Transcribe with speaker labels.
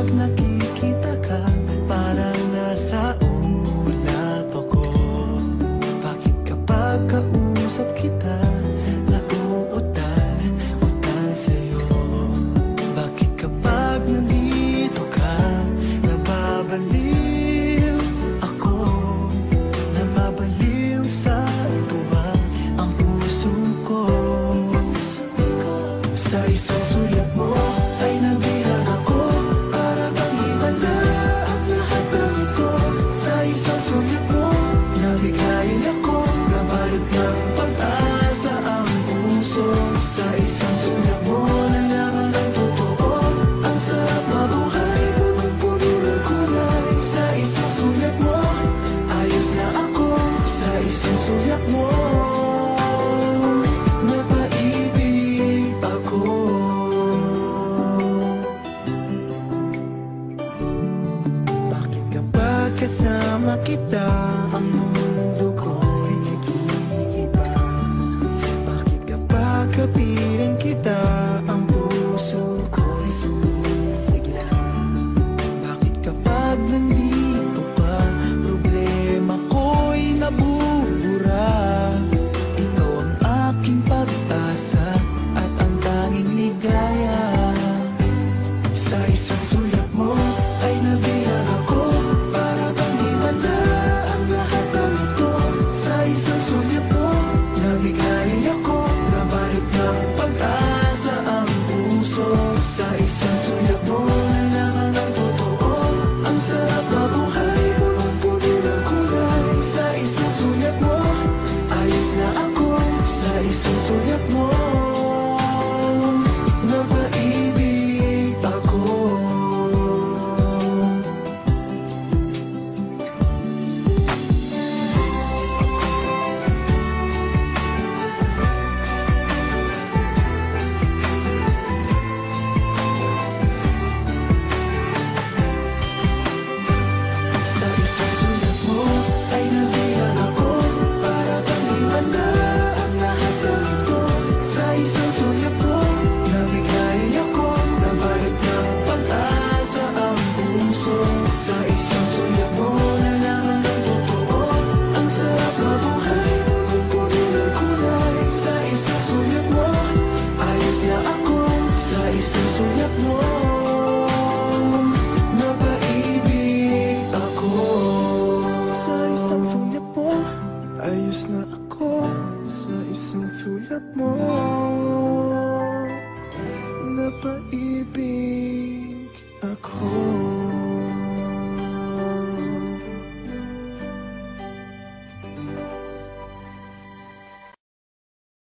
Speaker 1: Kapag
Speaker 2: nakikita ka, parang nasa ulap ako Bakit kapag kausap kita, nauutal, utal sa'yo? Bakit kapag nandito ka, nababaliw ako? Nababaliw sa'yo kasama kita. ang isa-isa paibig ako.